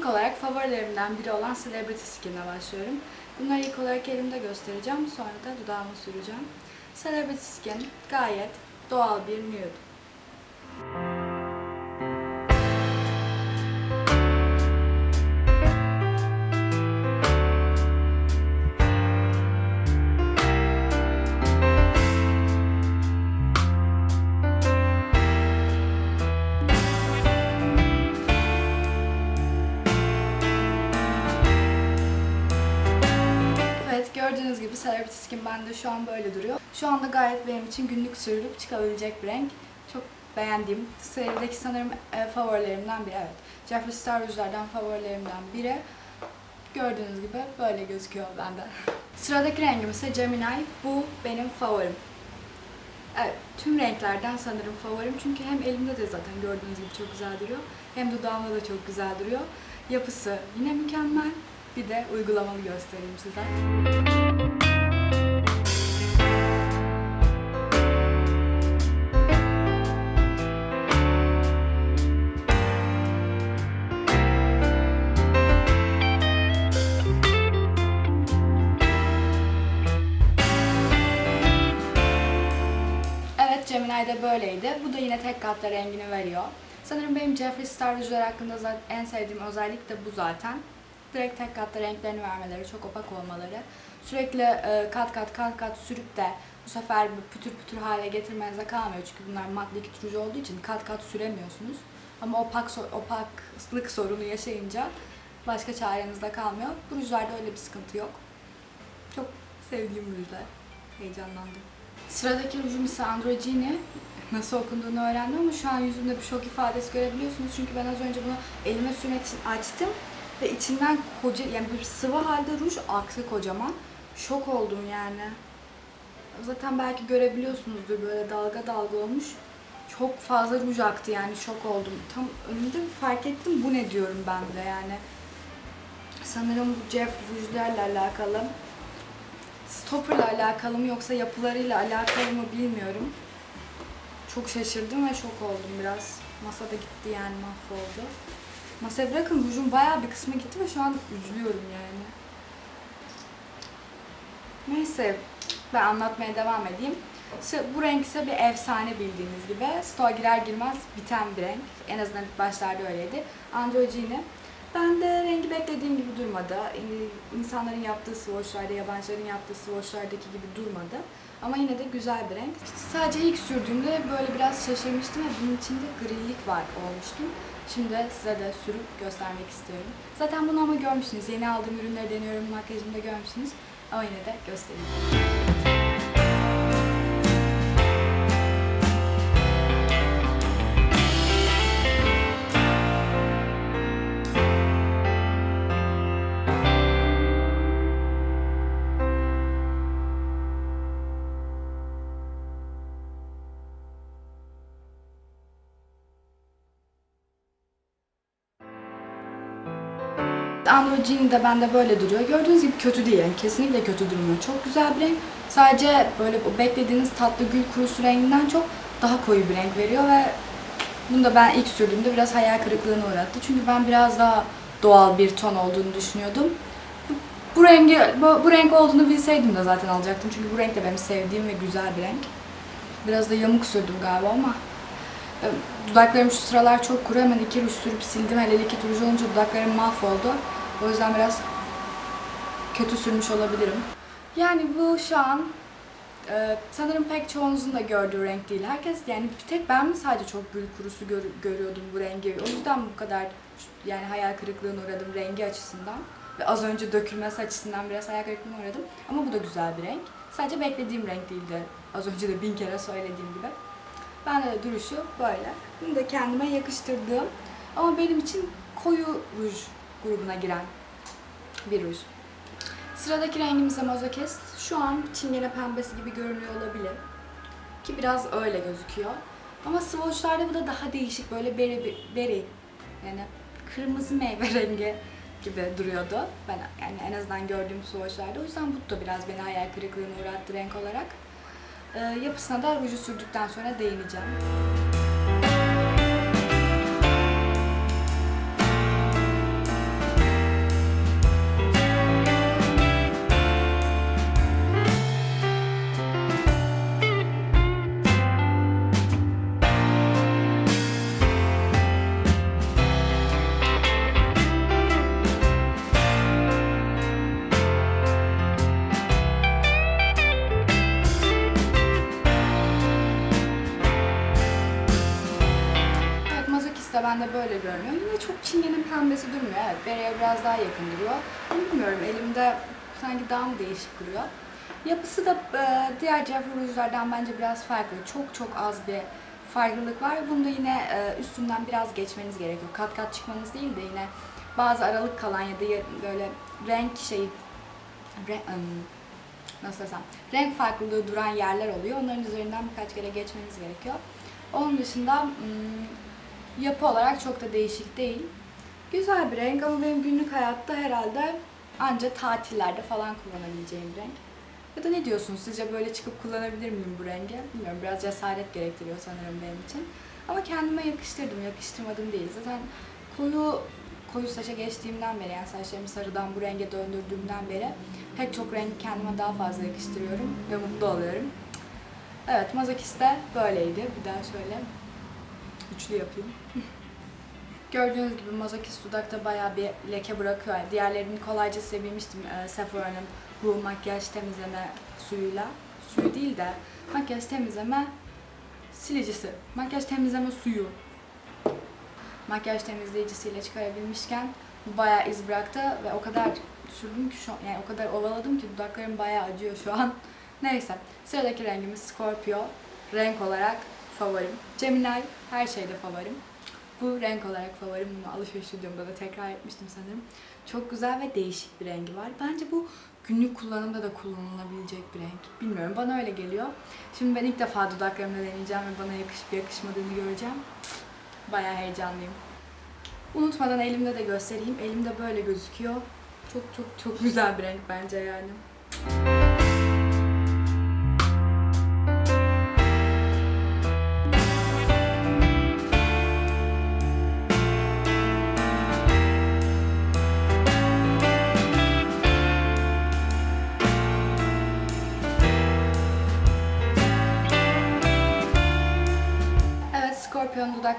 İlk olarak favorilerimden biri olan Celebrity Skin'e başlıyorum. Bunları ilk olarak elimde göstereceğim. Sonra da dudağıma süreceğim. Celebrity Skin gayet doğal bir nude. Gibi Celebrity Skin bende şu an böyle duruyor. Şu anda gayet benim için günlük sürülüp çıkabilecek bir renk. Çok beğendiğim, serideki sanırım e, favorilerimden biri. Evet. Jeffree Star rujlardan favorilerimden biri. Gördüğünüz gibi böyle gözüküyor bende. Sıradaki rengim ise Gemini. Bu benim favorim. Evet, tüm renklerden sanırım favorim. Çünkü hem elimde de zaten gördüğünüz gibi çok güzel duruyor. Hem dudağımda da çok güzel duruyor. Yapısı yine mükemmel. Bir de uygulamalı göstereyim size. Evet Gemini de böyleydi. Bu da yine tek katta rengini veriyor. Sanırım benim Jeffree Star hakkında en sevdiğim özellik de bu zaten. Direkt tek katta renklerini vermeleri, çok opak olmaları. Sürekli e, kat kat kat kat sürüp de bu sefer pütür pütür hale getirmenize kalmıyor. Çünkü bunlar likit ruj olduğu için kat kat süremiyorsunuz. Ama opak opaklık sorunu yaşayınca başka çareniz de kalmıyor. Bu rujlarda öyle bir sıkıntı yok. Çok sevdiğim rujlar. Heyecanlandım. Sıradaki rujum ise Androgini. Nasıl okunduğunu öğrendim ama şu an yüzümde bir şok ifadesi görebiliyorsunuz. Çünkü ben az önce bunu elime sürmek için açtım. Ve içinden koca, yani bir sıvı halde ruj aktı kocaman. Şok oldum yani. Zaten belki görebiliyorsunuzdur böyle dalga dalga olmuş. Çok fazla ruj aktı yani şok oldum. Tam önümde fark ettim bu ne diyorum ben de yani. Sanırım bu Jeff rujlarla alakalı. Stopper'la alakalı mı yoksa yapılarıyla alakalı mı bilmiyorum. Çok şaşırdım ve şok oldum biraz. Masada gitti yani mahvoldu. Masaya bırakın rujun bayağı bir kısmı gitti ve şu an üzülüyorum yani. Neyse ben anlatmaya devam edeyim. Bu renk ise bir efsane bildiğiniz gibi. Stoğa girer girmez biten bir renk. En azından ilk başlarda öyleydi. Androgini. Ben de rengi beklediğim gibi durmadı. Ee, İnsanların yaptığı swatchlarda, yabancıların yaptığı swatchlardaki gibi durmadı. Ama yine de güzel bir renk. Sadece ilk sürdüğümde böyle biraz şaşırmıştım ve bunun içinde grilik var olmuştum. Şimdi size de sürüp göstermek istiyorum. Zaten bunu ama görmüşsünüz. Yeni aldığım ürünleri deniyorum, makyajımda görmüşsünüz. Ama yine de göstereyim. Androgini de bende böyle duruyor. Gördüğünüz gibi kötü değil yani kesinlikle kötü durmuyor. Çok güzel bir renk. Sadece böyle o beklediğiniz tatlı gül kurusu renginden çok daha koyu bir renk veriyor ve bunu da ben ilk sürdüğümde biraz hayal kırıklığına uğrattı. Çünkü ben biraz daha doğal bir ton olduğunu düşünüyordum. Bu, bu rengi bu, bu renk olduğunu bilseydim de zaten alacaktım. Çünkü bu renk de benim sevdiğim ve güzel bir renk. Biraz da yamuk sürdüm galiba ama e, Dudaklarım şu sıralar çok kuru. Hemen iki ruj sürüp sildim. Hele iki ruj olunca dudaklarım mahvoldu. O yüzden biraz kötü sürmüş olabilirim. Yani bu şu an e, sanırım pek çoğunuzun da gördüğü renk değil. Herkes yani bir tek ben mi sadece çok gül kurusu gör- görüyordum bu rengi. O yüzden bu kadar yani hayal kırıklığına uğradım rengi açısından. Ve az önce dökülmesi açısından biraz hayal kırıklığına uğradım. Ama bu da güzel bir renk. Sadece beklediğim renk değildi. Az önce de bin kere söylediğim gibi. Bende de duruşu böyle. Bunu da kendime yakıştırdığım ama benim için koyu ruj grubuna giren bir ruj. Sıradaki rengimiz de Mozokest. Şu an çingene pembesi gibi görünüyor olabilir. Ki biraz öyle gözüküyor. Ama swatchlarda bu da daha değişik böyle beri, beri yani kırmızı meyve rengi gibi duruyordu. Ben yani en azından gördüğüm swatchlarda. O yüzden bu da biraz beni hayal kırıklığına uğrattı renk olarak. Ee, yapısına da ruju sürdükten sonra değineceğim. Bende böyle görünüyor. Yine çok çingenin pembesi durmuyor. Evet, bereye biraz daha yakın duruyor. Bilmiyorum elimde sanki daha mı değişik duruyor. Yapısı da e, diğer Jeffree rujlardan bence biraz farklı. Çok çok az bir farklılık var. Bunda yine e, üstünden biraz geçmeniz gerekiyor. Kat kat çıkmanız değil de yine bazı aralık kalan ya da böyle renk şeyi re, ım, nasıl desem renk farklılığı duran yerler oluyor. Onların üzerinden birkaç kere geçmeniz gerekiyor. Onun dışında yapı olarak çok da değişik değil. Güzel bir renk ama benim günlük hayatta herhalde anca tatillerde falan kullanabileceğim renk. Ya da ne diyorsunuz? Sizce böyle çıkıp kullanabilir miyim bu rengi? Bilmiyorum. Biraz cesaret gerektiriyor sanırım benim için. Ama kendime yakıştırdım. Yakıştırmadım değil. Zaten koyu koyu saça geçtiğimden beri yani saçlarımı sarıdan bu renge döndürdüğümden beri pek çok rengi kendime daha fazla yakıştırıyorum ve mutlu oluyorum. Evet, Mazakis de böyleydi. Bir daha şöyle üçlü yapayım. Gördüğünüz gibi Mazakis dudakta bayağı bir leke bırakıyor. Diğerlerini kolayca sevilmiştim e, Sephora'nın bu makyaj temizleme suyuyla. Suyu değil de makyaj temizleme silicisi. Makyaj temizleme suyu. Makyaj temizleyicisiyle çıkarabilmişken bu bayağı iz bıraktı ve o kadar sürdüm ki şu an, yani o kadar ovaladım ki dudaklarım bayağı acıyor şu an. Neyse, sıradaki rengimiz Scorpio. Renk olarak favorim. Gemini her şeyde favorim. Bu renk olarak favorim. Bunu alışveriş stüdyomda da tekrar etmiştim sanırım. Çok güzel ve değişik bir rengi var. Bence bu günlük kullanımda da kullanılabilecek bir renk. Bilmiyorum bana öyle geliyor. Şimdi ben ilk defa dudaklarımda deneyeceğim ve bana yakışıp yakışmadığını göreceğim. Bayağı heyecanlıyım. Unutmadan elimde de göstereyim. Elimde böyle gözüküyor. Çok çok çok güzel bir renk bence yani.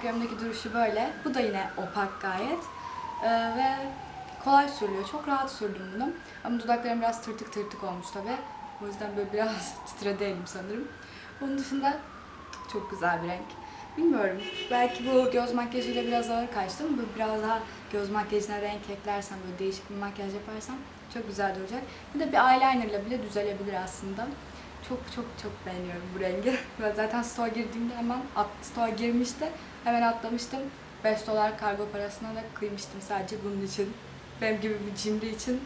Dudaklarımdaki duruşu böyle. Bu da yine opak gayet. Ee, ve kolay sürülüyor. Çok rahat sürdüm bunu. Ama dudaklarım biraz tırtık tırtık olmuş tabi. O yüzden böyle biraz titredi sanırım. Onun dışında çok güzel bir renk. Bilmiyorum. Belki bu göz makyajıyla biraz ağır kaçtı ama biraz daha göz makyajına renk eklersem, böyle değişik bir makyaj yaparsam çok güzel duracak. Bir de bir eyelinerla bile düzelebilir aslında. Çok çok çok beğeniyorum bu rengi. Ve zaten stoğa girdiğimde hemen at, stoğa girmişti. Hemen atlamıştım. 5 dolar kargo parasına da kıymıştım sadece bunun için. Benim gibi bir cimri için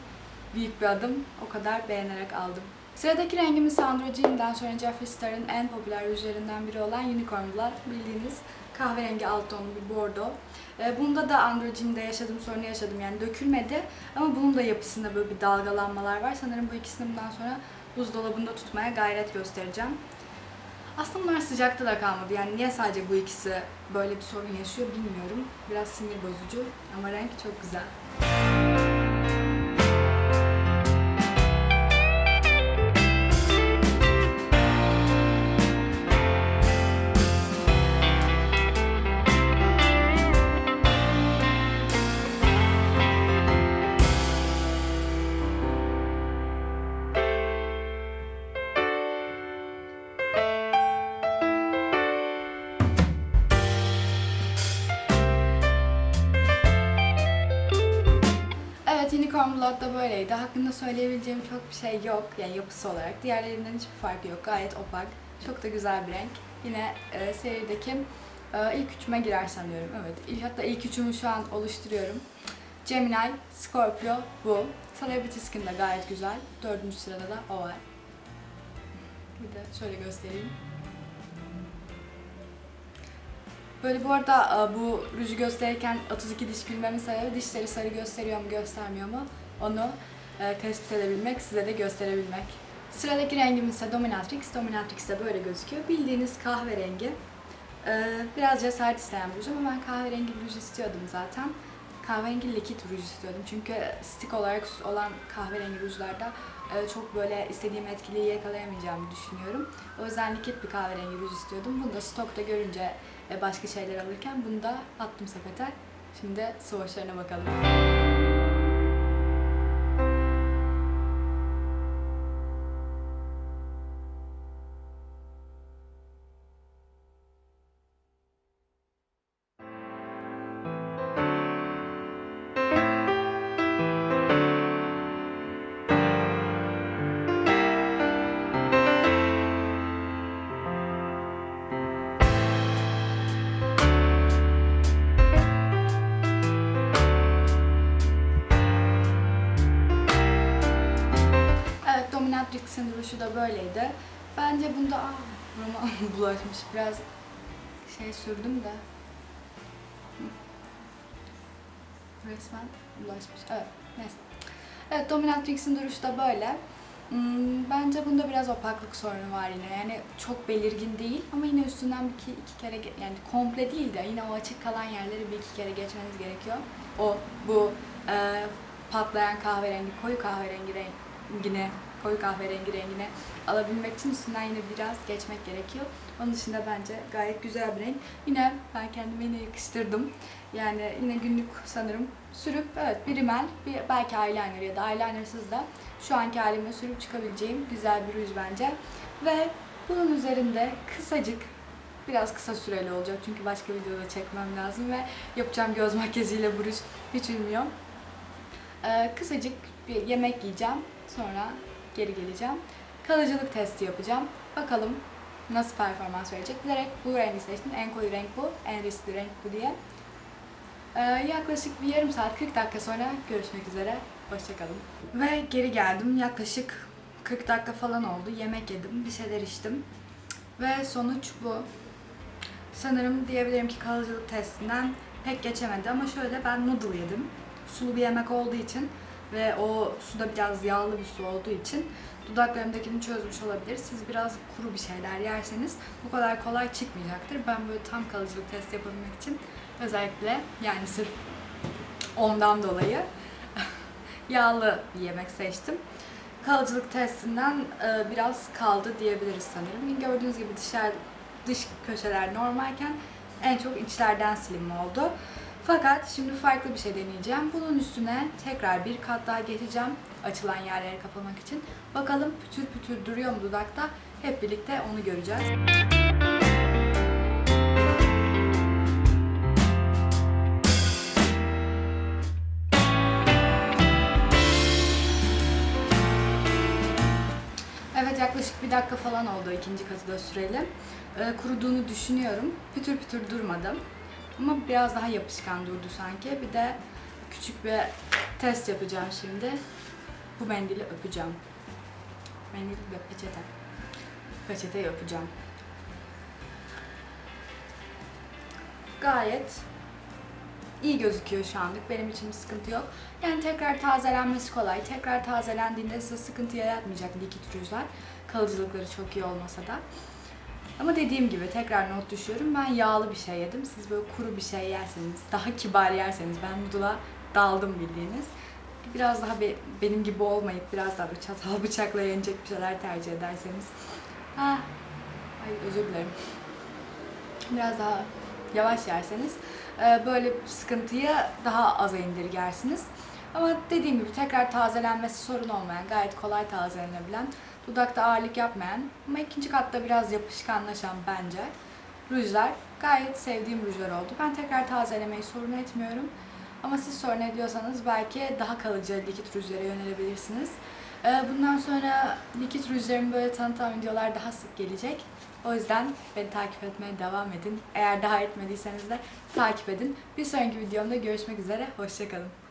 büyük bir adım. O kadar beğenerek aldım. Sıradaki rengimiz Sandro Jean'den sonra Jeffree Star'ın en popüler rujlarından biri olan Unicorn Blood. Bildiğiniz kahverengi alt tonlu bir bordo. Ee, Bunda da Andro Jean'de yaşadığım sorunu yaşadım yani dökülmedi. Ama bunun da yapısında böyle bir dalgalanmalar var. Sanırım bu ikisini bundan sonra buzdolabında tutmaya gayret göstereceğim. Aslında bunlar sıcakta da kalmadı. Yani niye sadece bu ikisi böyle bir sorun yaşıyor bilmiyorum. Biraz sinir bozucu ama renk çok güzel. Blood da böyleydi. Hakkında söyleyebileceğim çok bir şey yok. Yani yapısı olarak. Diğerlerinden hiçbir farkı yok. Gayet opak. Çok da güzel bir renk. Yine e, serideki e, ilk üçüme girer sanıyorum. Evet. İlk, hatta ilk üçümü şu an oluşturuyorum. Gemini, Scorpio, bu. Celebrity de gayet güzel. Dördüncü sırada da o var. Bir de şöyle göstereyim. Böyle bu arada e, bu ruju gösterirken 32 diş gülmemin sebebi dişleri sarı gösteriyor mu göstermiyor mu onu e, tespit edebilmek, size de gösterebilmek. Sıradaki rengimiz ise Dominatrix. Dominatrix de böyle gözüküyor. Bildiğiniz kahverengi. E, Biraz cesaret isteyen bir ruj ama ben kahverengi ruj istiyordum zaten. Kahverengi likit ruj istiyordum. Çünkü stick olarak olan kahverengi rujlarda e, çok böyle istediğim etkiliği yakalayamayacağımı düşünüyorum. O yüzden likit bir kahverengi ruj istiyordum. Bunu da stokta görünce e, başka şeyler alırken bunu da attım sepete. Şimdi swatchlarına bakalım. Burama bulaşmış. Biraz şey sürdüm de. Resmen bulaşmış. Evet, neyse. Evet, Dominatrix'in duruşu da böyle. Hmm, Bence bunda biraz opaklık sorunu var yine. Yani çok belirgin değil ama yine üstünden bir iki, iki kere yani komple değil de yine o açık kalan yerleri bir iki kere geçmeniz gerekiyor. O bu e, patlayan kahverengi, koyu kahverengi rengine, koyu kahverengi rengine alabilmek için üstünden yine biraz geçmek gerekiyor. Onun dışında bence gayet güzel bir renk. Yine ben kendime yine yakıştırdım. Yani yine günlük sanırım sürüp evet bir rimel, bir belki eyeliner ya da eyelinersız da şu anki halimle sürüp çıkabileceğim güzel bir ruj bence. Ve bunun üzerinde kısacık biraz kısa süreli olacak çünkü başka videoda çekmem lazım ve yapacağım göz makyajıyla bu ruj hiç bilmiyor. Ee, kısacık bir yemek yiyeceğim. Sonra geri geleceğim. Kalıcılık testi yapacağım. Bakalım nasıl performans verecek. Bilerek bu rengi seçtim. En koyu renk bu. En riskli renk bu diye. Ee, yaklaşık bir yarım saat 40 dakika sonra görüşmek üzere. Hoşçakalın. Ve geri geldim. Yaklaşık 40 dakika falan oldu. Yemek yedim. Bir şeyler içtim. Ve sonuç bu. Sanırım diyebilirim ki kalıcılık testinden pek geçemedi ama şöyle ben noodle yedim. Sulu bir yemek olduğu için ve o suda biraz yağlı bir su olduğu için dudaklarımdakini çözmüş olabilir. Siz biraz kuru bir şeyler yerseniz bu kadar kolay çıkmayacaktır. Ben böyle tam kalıcılık testi yapabilmek için özellikle yani sırf ondan dolayı yağlı bir yemek seçtim. Kalıcılık testinden e, biraz kaldı diyebiliriz sanırım. Gördüğünüz gibi dışarı dış köşeler normalken en çok içlerden silinme oldu. Fakat şimdi farklı bir şey deneyeceğim. Bunun üstüne tekrar bir kat daha geçeceğim açılan yerleri kapamak için. Bakalım pütür pütür duruyor mu dudakta? Hep birlikte onu göreceğiz. Evet yaklaşık bir dakika falan oldu ikinci katı da süreli. Ee, kuruduğunu düşünüyorum. Pütür pütür durmadım. Ama biraz daha yapışkan durdu sanki. Bir de küçük bir test yapacağım şimdi. Bu mendili öpeceğim. Mendil ve peçete. Peçeteyi öpeceğim. Gayet iyi gözüküyor şu anlık. Benim için bir sıkıntı yok. Yani tekrar tazelenmesi kolay. Tekrar tazelendiğinde size sıkıntı yaratmayacak likit rujlar. Kalıcılıkları çok iyi olmasa da. Ama dediğim gibi tekrar not düşüyorum. Ben yağlı bir şey yedim. Siz böyle kuru bir şey yerseniz, daha kibar yerseniz, ben noodle'a daldım bildiğiniz. Biraz daha be- benim gibi olmayıp biraz daha böyle çatal bıçakla yenecek bir şeyler tercih ederseniz. Ha, ay özür dilerim. Biraz daha yavaş yerseniz e, böyle sıkıntıyı daha aza indirgersiniz. Ama dediğim gibi tekrar tazelenmesi sorun olmayan, gayet kolay tazelenebilen, dudakta ağırlık yapmayan ama ikinci katta biraz yapışkanlaşan bence rujlar gayet sevdiğim rujlar oldu. Ben tekrar tazelemeyi sorun etmiyorum. Ama siz sorun ediyorsanız belki daha kalıcı likit rujlara yönelebilirsiniz. Ee, Bundan sonra likit rujların böyle tanıtan videolar daha sık gelecek. O yüzden beni takip etmeye devam edin. Eğer daha etmediyseniz de takip edin. Bir sonraki videomda görüşmek üzere. Hoşçakalın.